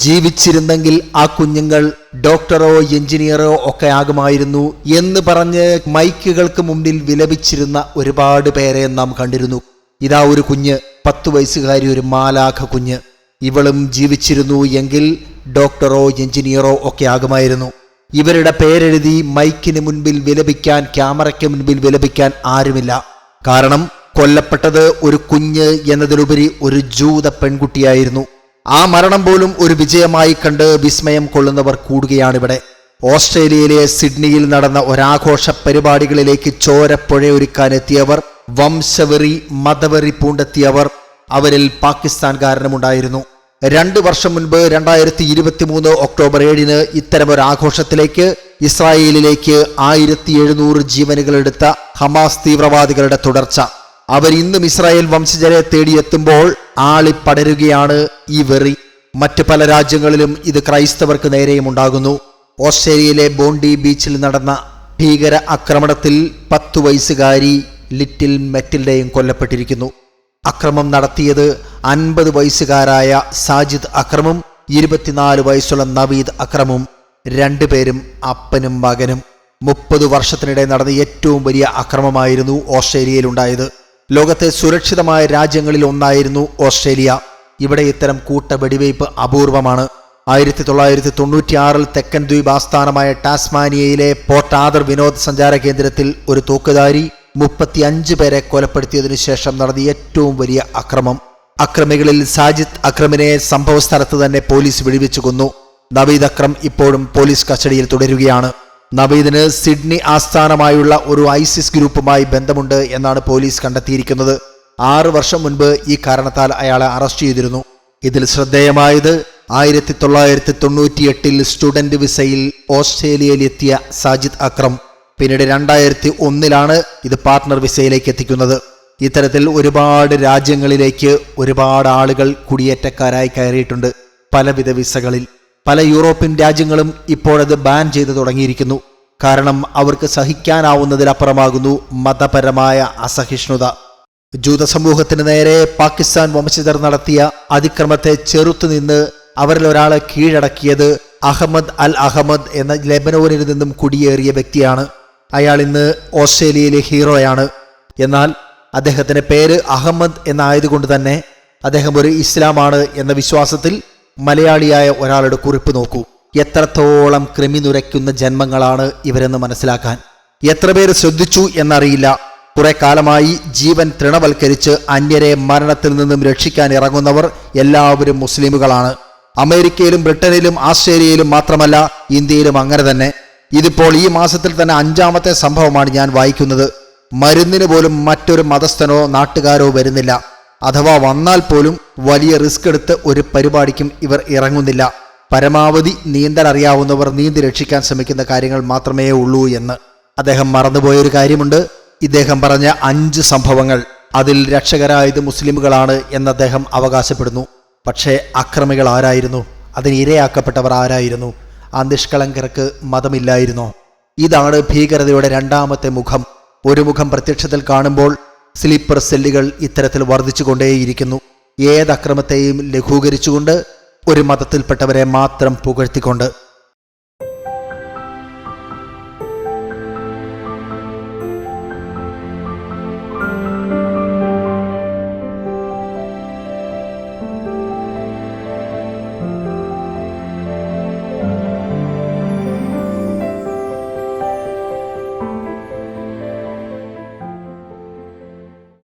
ജീവിച്ചിരുന്നെങ്കിൽ ആ കുഞ്ഞുങ്ങൾ ഡോക്ടറോ എഞ്ചിനീയറോ ഒക്കെ ആകുമായിരുന്നു എന്ന് പറഞ്ഞ് മൈക്കുകൾക്ക് മുന്നിൽ വിലപിച്ചിരുന്ന ഒരുപാട് പേരെ നാം കണ്ടിരുന്നു. ഇതാ ഒരു കുഞ്ഞ് പത്തു വയസ്സുകാരി ഒരു മാലാഖ കുഞ്ഞ്. ഇവളും ജീവിച്ചിരുന്നു എങ്കിൽ ഡോക്ടറോ എഞ്ചിനീയറോ ഒക്കെ ആകുമായിരുന്നു. ഇവരുടെ പേരെഴുതി മൈക്കിന് മുൻപിൽ വിലപിക്കാൻ ക്യാമറയ്ക്ക് മുൻപിൽ വിലപിക്കാൻ ആരുമില്ല. കാരണം കൊല്ലപ്പെട്ടത് ഒരു കുഞ്ഞ് എന്നതിലുപരി ഒരു ജൂത പെൺകുട്ടിയായിരുന്നു. ആ മരണം പോലും ഒരു വിജയമായി കണ്ട് വിസ്മയം കൊള്ളുന്നവർ കൂടുകയാണിവിടെ. ഓസ്ട്രേലിയയിലെ സിഡ്നിയിൽ നടന്ന ഒരാഘോഷ പരിപാടികളിലേക്ക് ചോരപ്പുഴയൊരുക്കാനെത്തിയവർ വംശവെറി മതവെറി പൂണ്ടെത്തിയവർ അവരിൽ പാകിസ്ഥാൻകാരനുമുണ്ടായിരുന്നു. രണ്ടു വർഷം മുൻപ് രണ്ടായിരത്തി ഇരുപത്തി മൂന്ന് ഒക്ടോബർ ഏഴിന് ഇത്തരമൊരു ആഘോഷത്തിലേക്ക് ഇസ്രായേലിലേക്ക് ആയിരത്തി എഴുന്നൂറ് ജീവനുകളെടുത്ത ഹമാസ് തീവ്രവാദികളുടെ തുടർച്ച. അവർ ഇന്നും ഇസ്രായേൽ വംശജരെ തേടിയെത്തുമ്പോൾ ആളിപ്പടരുകയാണ് ഈ വെറി. മറ്റ് പല രാജ്യങ്ങളിലും ഇത് ക്രൈസ്തവർക്ക് നേരെയും ഉണ്ടാകുന്നു. ഓസ്ട്രേലിയയിലെ ബോണ്ടി ബീച്ചിൽ നടന്ന ഭീകര ആക്രമണത്തിൽ പത്തു വയസ്സുകാരി ലിറ്റിൽ മെറ്റിൽഡയും കൊല്ലപ്പെട്ടിരിക്കുന്നു. അക്രമം നടത്തിയത് അൻപത് വയസ്സുകാരായ സാജിദ് അക്രമും ഇരുപത്തിനാല് വയസ്സുള്ള നവീദ് അക്രമും രണ്ടുപേരും അപ്പനും മകനും. മുപ്പത് വർഷത്തിനിടെ നടന്ന ഏറ്റവും വലിയ അക്രമമായിരുന്നു ഓസ്ട്രേലിയയിലുണ്ടായത്. ലോകത്തെ സുരക്ഷിതമായ രാജ്യങ്ങളിൽ ഒന്നായിരുന്നു ഓസ്ട്രേലിയ. ഇവിടെ ഇത്തരം കൂട്ട വെടിവയ്പ് അപൂർവമാണ്. ആയിരത്തി തൊള്ളായിരത്തി തൊണ്ണൂറ്റിയാറിൽ തെക്കൻ ദ്വീപ് ആസ്ഥാനമായ ടാസ്മാനിയയിലെ പോർട്ട് ആദർ വിനോദസഞ്ചാര കേന്ദ്രത്തിൽ ഒരു തൂക്കുധാരി മുപ്പത്തിയഞ്ച് പേരെ കൊലപ്പെടുത്തിയതിനു ശേഷം നടന്ന ഏറ്റവും വലിയ അക്രമം. അക്രമികളിൽ സാജിദ് അക്രമിനെ സംഭവ സ്ഥലത്ത് തന്നെ പോലീസ് വെടിവെച്ചു കൊന്നു. നവീദ് അക്രം ഇപ്പോഴും പോലീസ് കസ്റ്റഡിയിൽ തുടരുകയാണ്. നവീദിന് സിഡ്നി ആസ്ഥാനമായുള്ള ഒരു ഐസിസ് ഗ്രൂപ്പുമായി ബന്ധമുണ്ട് എന്നാണ് പോലീസ് കണ്ടെത്തിയിരിക്കുന്നത്. ആറു വർഷം മുൻപ് ഈ കാരണത്താൽ അയാളെ അറസ്റ്റ് ചെയ്തിരുന്നു. ഇതിൽ ശ്രദ്ധേയമായത് ആയിരത്തി തൊള്ളായിരത്തി തൊണ്ണൂറ്റിയെട്ടിൽ സ്റ്റുഡന്റ് വിസയിൽ ഓസ്ട്രേലിയയിലെത്തിയ സാജിദ് അക്രം. പിന്നീട് രണ്ടായിരത്തി ഒന്നിലാണ് ഇത് പാർട്ട്ണർ വിസയിലേക്ക് എത്തിക്കുന്നത്. ഇത്തരത്തിൽ ഒരുപാട് രാജ്യങ്ങളിലേക്ക് ഒരുപാട് ആളുകൾ കുടിയേറ്റക്കാരായി കയറിയിട്ടുണ്ട് പലവിധ വിസകളിൽ. പല യൂറോപ്യൻ രാജ്യങ്ങളും ഇപ്പോഴത് ബാൻ ചെയ്തു തുടങ്ങിയിരിക്കുന്നു. കാരണം അവർക്ക് സഹിക്കാനാവുന്നതിലപ്പുറമാകുന്നു മതപരമായ അസഹിഷ്ണുത. ജൂത സമൂഹത്തിന് നേരെ പാകിസ്ഥാൻ വംശജർ നടത്തിയ അതിക്രമത്തെ ചെറുത്തുനിന്ന് അവരിൽ ഒരാളെ കീഴടക്കിയത് അഹമ്മദ് അൽ അഹമ്മദ് എന്ന ലെബനോനിൽ നിന്നും കുടിയേറിയ വ്യക്തിയാണ്. അയാൾ ഇന്ന് ഓസ്ട്രേലിയയിലെ ഹീറോയാണ്. എന്നാൽ അദ്ദേഹത്തിന്റെ പേര് അഹമ്മദ് എന്നായതുകൊണ്ട് തന്നെ അദ്ദേഹം ഒരു ഇസ്ലാമാണ് എന്ന വിശ്വാസത്തിൽ മലയാളിയായ ഒരാളുടെ കുറിപ്പ് നോക്കൂ. എത്രത്തോളം കൃമി നുരയ്ക്കുന്ന ജന്മങ്ങളാണ് ഇവരെന്ന് മനസ്സിലാക്കാൻ. എത്ര പേര് ശ്രദ്ധിച്ചു എന്നറിയില്ല. കുറെ കാലമായി ജീവൻ തൃണവൽക്കരിച്ച് അന്യരെ മരണത്തിൽ നിന്നും രക്ഷിക്കാൻ ഇറങ്ങുന്നവർ എല്ലാവരും മുസ്ലിമുകളാണ്. അമേരിക്കയിലും ബ്രിട്ടനിലും ആസ്ട്രേലിയയിലും മാത്രമല്ല ഇന്ത്യയിലും അങ്ങനെ തന്നെ. ഇതിപ്പോൾ ഈ മാസത്തിൽ തന്നെ അഞ്ചാമത്തെ സംഭവമാണ് ഞാൻ വായിക്കുന്നത്. മരുന്നിന് പോലും മറ്റൊരു മതസ്ഥനോ നാട്ടുകാരോ വരുന്നില്ല. അഥവാ വന്നാൽ പോലും വലിയ റിസ്ക് എടുത്ത് ഒരു പരിപാടിക്കും ഇവർ ഇറങ്ങുന്നില്ല. പരമാവധി നീന്തൽ അറിയാവുന്നവർ നീന്തി രക്ഷിക്കാൻ ശ്രമിക്കുന്ന കാര്യങ്ങൾ മാത്രമേ ഉള്ളൂ എന്ന്. അദ്ദേഹം മറന്നുപോയൊരു കാര്യമുണ്ട്. ഇദ്ദേഹം പറഞ്ഞ അഞ്ച് സംഭവങ്ങൾ. അതിൽ രക്ഷകരായത് മുസ്ലിമുകളാണ് എന്ന് അദ്ദേഹം അവകാശപ്പെടുന്നു. പക്ഷേ അക്രമികൾ ആരായിരുന്നു? അതിന് ഇരയാക്കപ്പെട്ടവർ ആരായിരുന്നു? ആ നിഷ്കളങ്കർക്ക് മതമില്ലായിരുന്നോ? ഇതാണ് ഭീകരതയുടെ രണ്ടാമത്തെ മുഖം. ഒരു മുഖം പ്രത്യക്ഷത്തിൽ കാണുമ്പോൾ സ്ലീപ്പർ സെല്ലുകൾ ഇത്തരത്തിൽ വർദ്ധിച്ചുകൊണ്ടേയിരിക്കുന്നു. ഏത് അക്രമത്തെയും ലഘൂകരിച്ചുകൊണ്ട് ഒരു മതത്തിൽപ്പെട്ടവരെ മാത്രം പുകഴ്ത്തിക്കൊണ്ട്